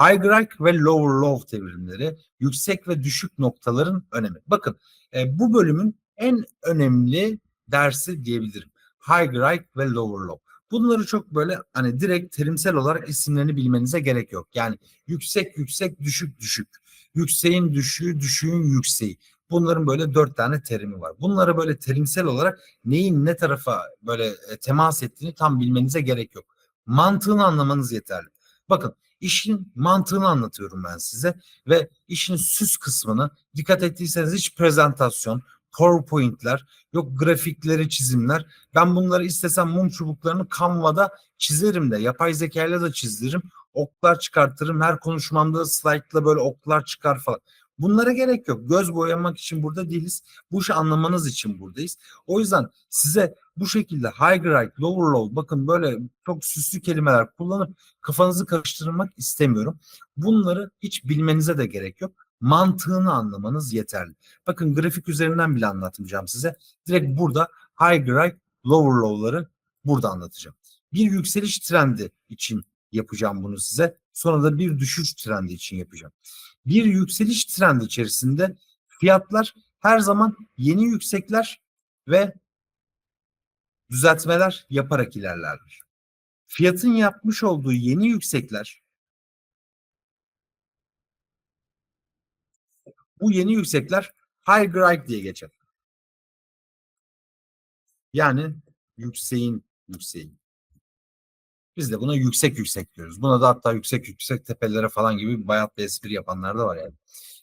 High Grike ve Lower Low terimleri, yüksek ve düşük noktaların önemi. Bakın e, bu bölümün en önemli dersi diyebilirim. High Grike ve Lower Low. Bunları çok böyle hani direkt terimsel olarak isimlerini bilmenize gerek yok. Yani yüksek yüksek düşük düşük. Yükseğin düşüğü düşüğün yükseği. Bunların böyle dört tane terimi var. Bunlara böyle terimsel olarak neyin ne tarafa böyle e, temas ettiğini tam bilmenize gerek yok. Mantığını anlamanız yeterli. Bakın işin mantığını anlatıyorum ben size ve işin süs kısmını dikkat ettiyseniz hiç prezentasyon, PowerPoint'ler, yok grafikleri, çizimler. Ben bunları istesem mum çubuklarını Canva'da çizerim de, yapay zekayla da çizdiririm. Oklar çıkartırım. Her konuşmamda slaytla böyle oklar çıkar falan. Bunlara gerek yok. Göz boyamak için burada değiliz. Bu işi anlamanız için buradayız. O yüzden size bu şekilde high grade, lower low bakın böyle çok süslü kelimeler kullanıp kafanızı karıştırmak istemiyorum. Bunları hiç bilmenize de gerek yok. Mantığını anlamanız yeterli. Bakın grafik üzerinden bile anlatmayacağım size. Direkt burada high grade, lower low'ları burada anlatacağım. Bir yükseliş trendi için yapacağım bunu size. Sonra da bir düşüş trendi için yapacağım. Bir yükseliş trendi içerisinde fiyatlar her zaman yeni yüksekler ve düzeltmeler yaparak ilerlerler. Fiyatın yapmış olduğu yeni yüksekler bu yeni yüksekler high grade diye geçer. Yani yükseğin yükseğin. Biz de buna yüksek yüksek diyoruz. Buna da hatta yüksek yüksek tepelere falan gibi bir bayat bir espri yapanlar da var yani.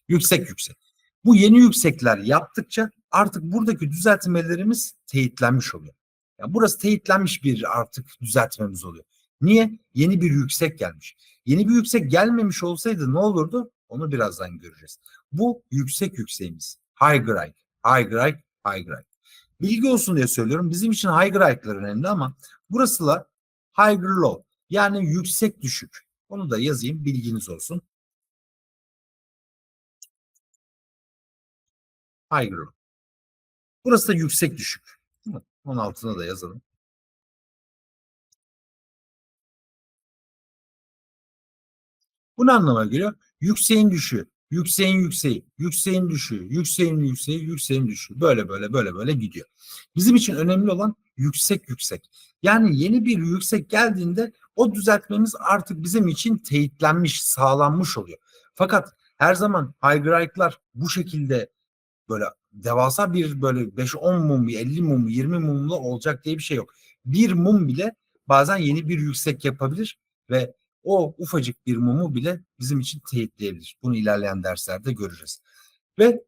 Yüksek yüksek. Bu yeni yüksekler yaptıkça artık buradaki düzeltmelerimiz teyitlenmiş oluyor. Yani burası teyitlenmiş bir artık düzeltmemiz oluyor. Niye? Yeni bir yüksek gelmiş. Yeni bir yüksek gelmemiş olsaydı ne olurdu? Onu birazdan göreceğiz. Bu yüksek yükseğimiz. High grade, high grade, high grade. Bilgi olsun diye söylüyorum. Bizim için high grade'lar önemli ama burası da high low. Yani yüksek düşük. Onu da yazayım bilginiz olsun. High low. Burası da yüksek düşük. Onun altına da yazalım. Bu ne anlama geliyor? Yükseğin düşüğü, yükseğin yükseği, yükseğin düşüğü, yükseğin yükseği, yükseğin düşüğü. Böyle böyle böyle böyle gidiyor. Bizim için önemli olan yüksek yüksek. Yani yeni bir yüksek geldiğinde o düzeltmemiz artık bizim için teyitlenmiş, sağlanmış oluyor. Fakat her zaman high bu şekilde böyle devasa bir böyle 5-10 mum, 50 mum, 20 mumla olacak diye bir şey yok. Bir mum bile bazen yeni bir yüksek yapabilir ve o ufacık bir mumu bile bizim için teyitleyebilir. Bunu ilerleyen derslerde göreceğiz. Ve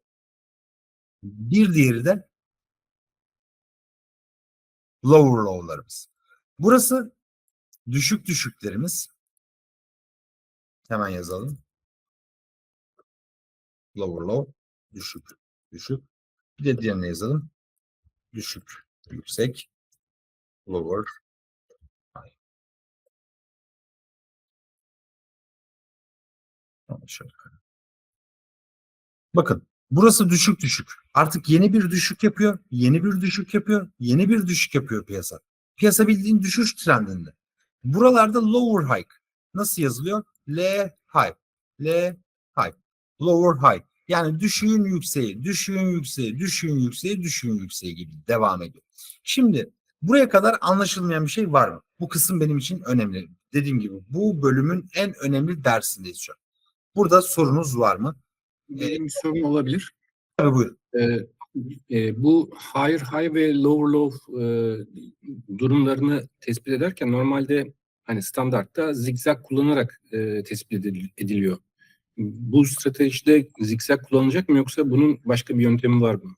bir diğeri de lower low'larımız. Burası düşük düşüklerimiz. Hemen yazalım. Lower low, düşük, düşük. Bir de diğerine yazalım. Düşük, yüksek, lower, high. Bakın burası düşük düşük. Artık yeni bir düşük yapıyor, yeni bir düşük yapıyor, yeni bir düşük yapıyor piyasa. Piyasa bildiğin düşüş trendinde. Buralarda lower high. Nasıl yazılıyor? L high. L high. Lower high. Yani düşüğün yükseği, düşüğün yükseği, düşüğün yükseği, düşüğün yükseği gibi devam ediyor. Şimdi buraya kadar anlaşılmayan bir şey var mı? Bu kısım benim için önemli. Dediğim gibi bu bölümün en önemli dersindeyiz şu an. Burada sorunuz var mı? Benim bir sorum olabilir. Tabii buyurun. Ee, e, bu higher high ve lower low e, durumlarını tespit ederken normalde hani standartta zigzag kullanarak e, tespit edil- ediliyor. Bu stratejide zigzag kullanılacak mı yoksa bunun başka bir yöntemi var mı?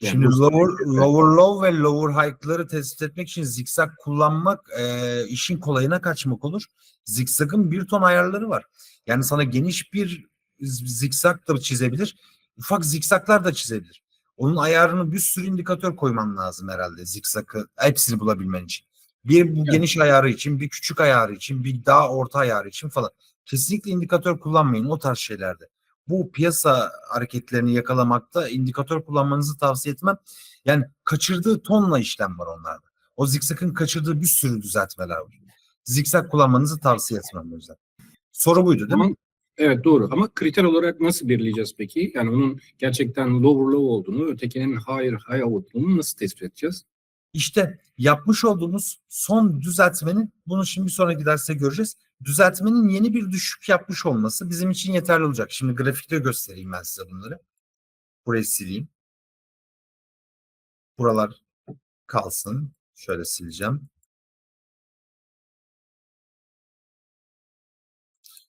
Yani Şimdi lower, lower low ve lower high'ları tespit etmek için zikzak kullanmak e, işin kolayına kaçmak olur. Zikzakın bir ton ayarları var. Yani sana geniş bir zikzak da çizebilir. Ufak zikzaklar da çizebilir. Onun ayarını bir sürü indikatör koyman lazım herhalde zikzakı hepsini bulabilmen için. Bir bu geniş ayarı için, bir küçük ayarı için, bir daha orta ayarı için falan. Kesinlikle indikatör kullanmayın o tarz şeylerde. Bu piyasa hareketlerini yakalamakta indikatör kullanmanızı tavsiye etmem. Yani kaçırdığı tonla işlem var onlarda. O zikzakın kaçırdığı bir sürü düzeltmeler var. Zikzak kullanmanızı tavsiye etmem o yüzden. Soru buydu değil mi? Evet doğru ama kriter olarak nasıl belirleyeceğiz peki? Yani onun gerçekten lower low olduğunu, ötekinin higher high olduğunu nasıl tespit edeceğiz? İşte yapmış olduğumuz son düzeltmenin, bunu şimdi sonraki derste göreceğiz. Düzeltmenin yeni bir düşük yapmış olması bizim için yeterli olacak. Şimdi grafikte göstereyim ben size bunları. Burayı sileyim. Buralar kalsın. Şöyle sileceğim.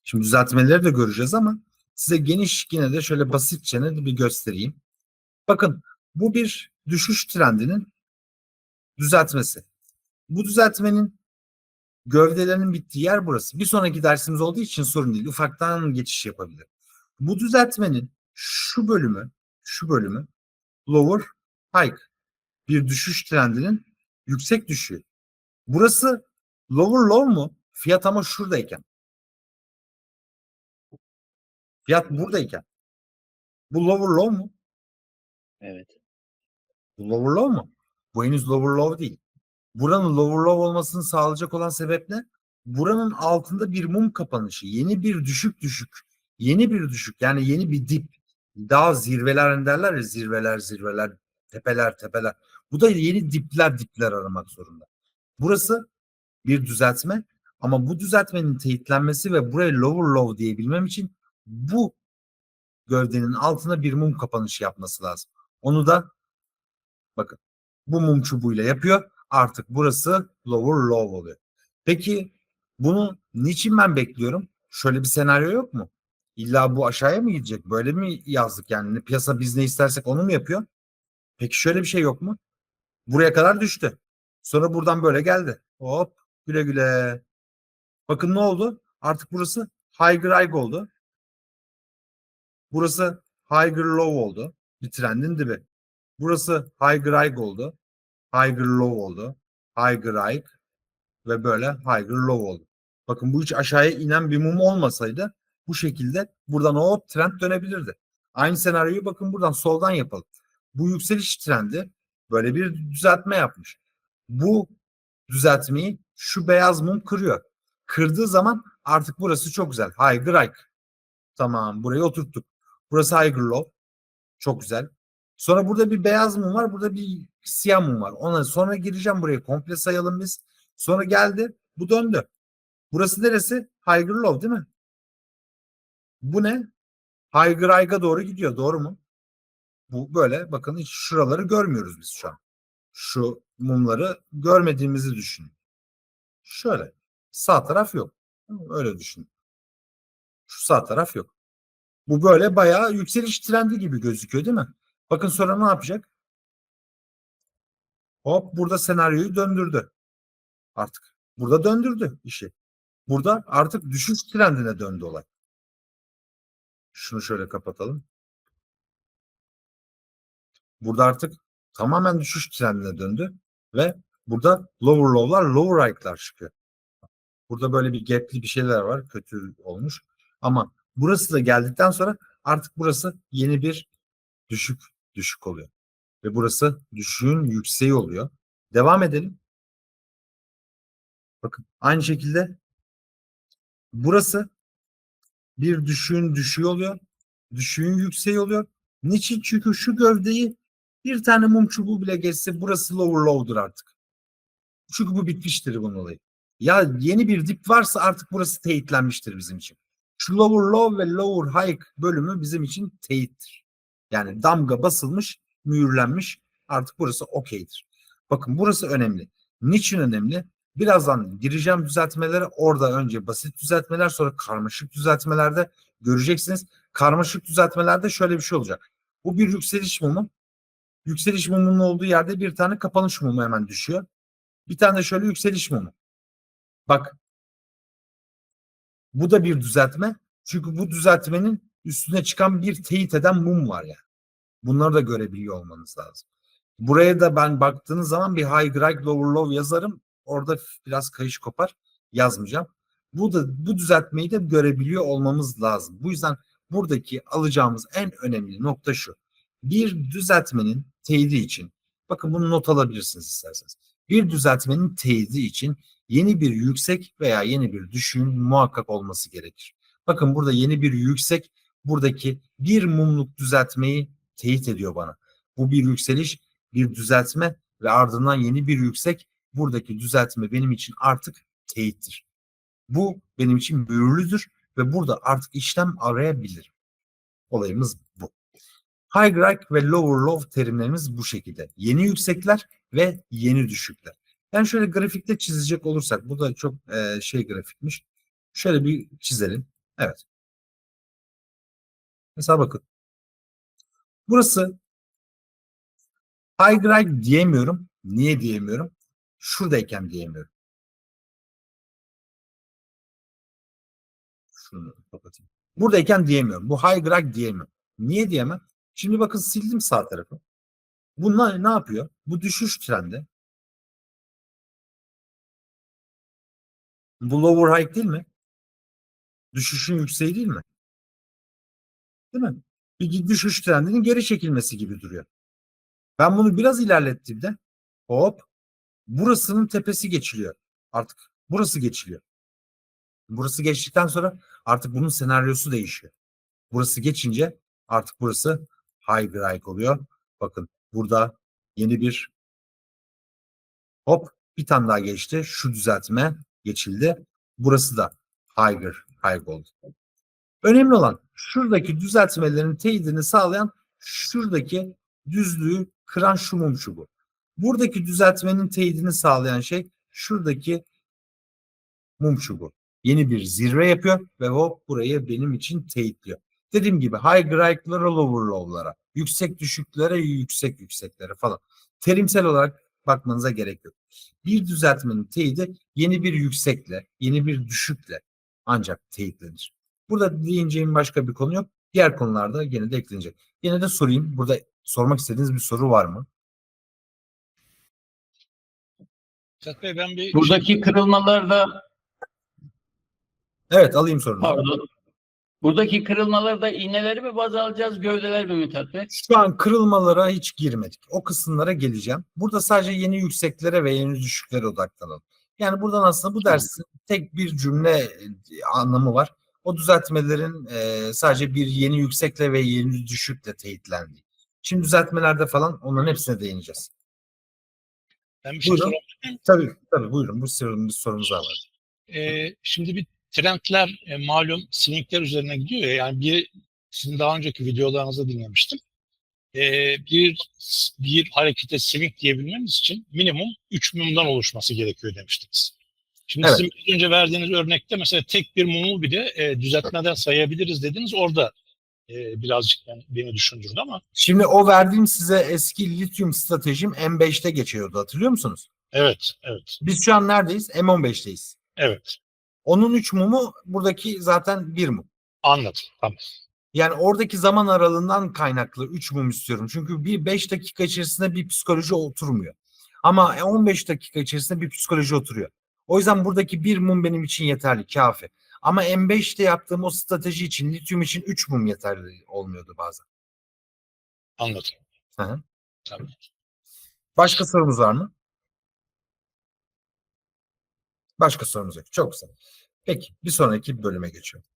Şimdi düzeltmeleri de göreceğiz ama size geniş yine de şöyle basitçe de bir göstereyim. Bakın bu bir düşüş trendinin düzeltmesi. Bu düzeltmenin gövdelerinin bittiği yer burası. Bir sonraki dersimiz olduğu için sorun değil. Ufaktan geçiş yapabilir. Bu düzeltmenin şu bölümü, şu bölümü lower hike bir düşüş trendinin yüksek düşüğü. Burası lower low mu? Fiyat ama şuradayken. Fiyat buradayken. Bu lower low mu? Evet. Bu lower low mu? Bu henüz lower low değil. Buranın lower low olmasını sağlayacak olan sebep ne? Buranın altında bir mum kapanışı. Yeni bir düşük düşük. Yeni bir düşük. Yani yeni bir dip. Daha zirveler derler ya zirveler zirveler. Tepeler tepeler. Bu da yeni dipler dipler aramak zorunda. Burası bir düzeltme. Ama bu düzeltmenin teyitlenmesi ve buraya lower low diyebilmem için bu gövdenin altına bir mum kapanışı yapması lazım. Onu da bakın bu mum çubuğuyla yapıyor. Artık burası lower low oluyor. Peki bunu niçin ben bekliyorum? Şöyle bir senaryo yok mu? İlla bu aşağıya mı gidecek? Böyle mi yazdık yani? Piyasa biz ne istersek onu mu yapıyor? Peki şöyle bir şey yok mu? Buraya kadar düştü. Sonra buradan böyle geldi. Hop güle güle. Bakın ne oldu? Artık burası higher high oldu. Burası higher low oldu. Bir trendin dibi. Burası higher high oldu. Higher low oldu. Higher high ve böyle higher low oldu. Bakın bu hiç aşağıya inen bir mum olmasaydı bu şekilde buradan hop trend dönebilirdi. Aynı senaryoyu bakın buradan soldan yapalım. Bu yükseliş trendi böyle bir düzeltme yapmış. Bu düzeltmeyi şu beyaz mum kırıyor. Kırdığı zaman artık burası çok güzel. High. Tamam burayı oturttuk. Burası higher low. Çok güzel. Sonra burada bir beyaz mum var. Burada bir siyah mum var. Ona sonra gireceğim buraya. Komple sayalım biz. Sonra geldi. Bu döndü. Burası neresi? Higher low değil mi? Bu ne? Higher high'a doğru gidiyor. Doğru mu? Bu böyle. Bakın hiç şuraları görmüyoruz biz şu an. Şu mumları görmediğimizi düşünün. Şöyle. Sağ taraf yok. Öyle düşünün. Şu sağ taraf yok. Bu böyle bayağı yükseliş trendi gibi gözüküyor değil mi? Bakın sonra ne yapacak? Hop burada senaryoyu döndürdü. Artık. Burada döndürdü işi. Burada artık düşüş trendine döndü olay. Şunu şöyle kapatalım. Burada artık tamamen düşüş trendine döndü ve burada lower low'lar, lower high'lar çıkıyor. Burada böyle bir gap'li bir şeyler var. Kötü olmuş. Ama burası da geldikten sonra artık burası yeni bir düşük düşük oluyor. Ve burası düşüğün yükseği oluyor. Devam edelim. Bakın aynı şekilde burası bir düşüğün düşüğü oluyor. Düşüğün yükseği oluyor. Niçin? Çünkü şu gövdeyi bir tane mum çubuğu bile geçse burası lower low'dur artık. Çünkü bu bitmiştir bunun olayı. Ya yeni bir dip varsa artık burası teyitlenmiştir bizim için. Şu lower low ve lower high bölümü bizim için teyittir. Yani damga basılmış, mühürlenmiş. Artık burası okeydir. Bakın burası önemli. Niçin önemli? Birazdan gireceğim düzeltmelere. Orada önce basit düzeltmeler sonra karmaşık düzeltmelerde göreceksiniz. Karmaşık düzeltmelerde şöyle bir şey olacak. Bu bir yükseliş mumu. Yükseliş mumunun olduğu yerde bir tane kapanış mumu hemen düşüyor. Bir tane de şöyle yükseliş mumu. Bak. Bu da bir düzeltme. Çünkü bu düzeltmenin üstüne çıkan bir teyit eden mum var yani. Bunları da görebiliyor olmanız lazım. Buraya da ben baktığınız zaman bir high grade lower low yazarım. Orada biraz kayış kopar. Yazmayacağım. Bu da bu düzeltmeyi de görebiliyor olmamız lazım. Bu yüzden buradaki alacağımız en önemli nokta şu. Bir düzeltmenin teyidi için bakın bunu not alabilirsiniz isterseniz. Bir düzeltmenin teyidi için yeni bir yüksek veya yeni bir düşüğün muhakkak olması gerekir. Bakın burada yeni bir yüksek buradaki bir mumluk düzeltmeyi teyit ediyor bana. Bu bir yükseliş, bir düzeltme ve ardından yeni bir yüksek buradaki düzeltme benim için artık teyittir. Bu benim için mühürlüdür ve burada artık işlem arayabilirim. Olayımız bu. High Grade ve Lower Low terimlerimiz bu şekilde. Yeni yüksekler ve yeni düşükler. Yani şöyle grafikte çizecek olursak, bu da çok e, şey grafikmiş. Şöyle bir çizelim. Evet. Mesela bakın. Burası high grade diyemiyorum. Niye diyemiyorum? Şuradayken diyemiyorum. Şunu kapatayım. Buradayken diyemiyorum. Bu high grade diyemiyorum. Niye diyemem? Şimdi bakın sildim sağ tarafı. Bunlar ne yapıyor? Bu düşüş trendi. Bu lower high değil mi? Düşüşün yükseği değil mi? Değil mi? Bir düşüş trendinin geri çekilmesi gibi duruyor. Ben bunu biraz ilerlettiğimde hop burasının tepesi geçiliyor. Artık burası geçiliyor. Burası geçtikten sonra artık bunun senaryosu değişiyor. Burası geçince artık burası high grade oluyor. Bakın burada yeni bir hop bir tane daha geçti. Şu düzeltme geçildi. Burası da higher, high oldu. Önemli olan şuradaki düzeltmelerin teyidini sağlayan şuradaki düzlüğü kıran şu mum çubuğu. Buradaki düzeltmenin teyidini sağlayan şey şuradaki mum çubuğu. Yeni bir zirve yapıyor ve hop burayı benim için teyitliyor. Dediğim gibi high grade'lara lower low'lara, yüksek düşüklere, yüksek yükseklere falan. Terimsel olarak bakmanıza gerek yok. Bir düzeltmenin teyidi yeni bir yüksekle, yeni bir düşükle ancak teyitlenir. Burada değineceğim başka bir konu yok. Diğer konularda yine de eklenecek. Yine de sorayım. Burada sormak istediğiniz bir soru var mı? Mithat Bey ben bir Buradaki kırılmalarda Evet alayım sorunu. pardon. Buradaki kırılmalarda iğneleri mi baz alacağız, gövdeler mi Mithat Bey? Şu an kırılmalara hiç girmedik. O kısımlara geleceğim. Burada sadece yeni yükseklere ve yeni düşüklere odaklanalım. Yani buradan aslında bu dersin tek bir cümle e, anlamı var. O düzeltmelerin e, sadece bir yeni yüksekle ve yeni düşükle teyitlendiği. Şimdi düzeltmelerde falan onların hepsine değineceğiz. ben bir şey Buyurun. miyim? Tabii tabii buyurun bu sorunuz daha var. Ee, şimdi bir trendler e, malum swingler üzerine gidiyor ya yani bir sizin daha önceki videolarınızda dinlemiştim. Ee, bir bir harekete swing diyebilmemiz için minimum 3 mumdan oluşması gerekiyor demiştiniz. Şimdi Evet. sizin biraz önce verdiğiniz örnekte mesela tek bir mumu bile e, düzeltmeden sayabiliriz dediniz. Orada e, birazcık yani beni düşündürdü ama Şimdi o verdiğim size eski lityum stratejim M5'te geçiyordu hatırlıyor musunuz? evet evet Biz şu an neredeyiz? M15'teyiz. evet Onun 3 mumu buradaki zaten 1 mum. anladım tamam. Yani oradaki zaman aralığından kaynaklı 3 mum istiyorum. Çünkü bir 5 dakika içerisinde bir psikoloji oturmuyor. Ama 15 dakika içerisinde bir psikoloji oturuyor. O yüzden buradaki bir mum benim için yeterli, kafi. Ama M5'te yaptığım o strateji için, lityum için 3 mum yeterli olmuyordu bazen. Anladım. Hı hı. Tamam. Başka sorumuz var mı? Başka sorumuz yok. Çok güzel. Peki bir sonraki bölüme geçiyorum.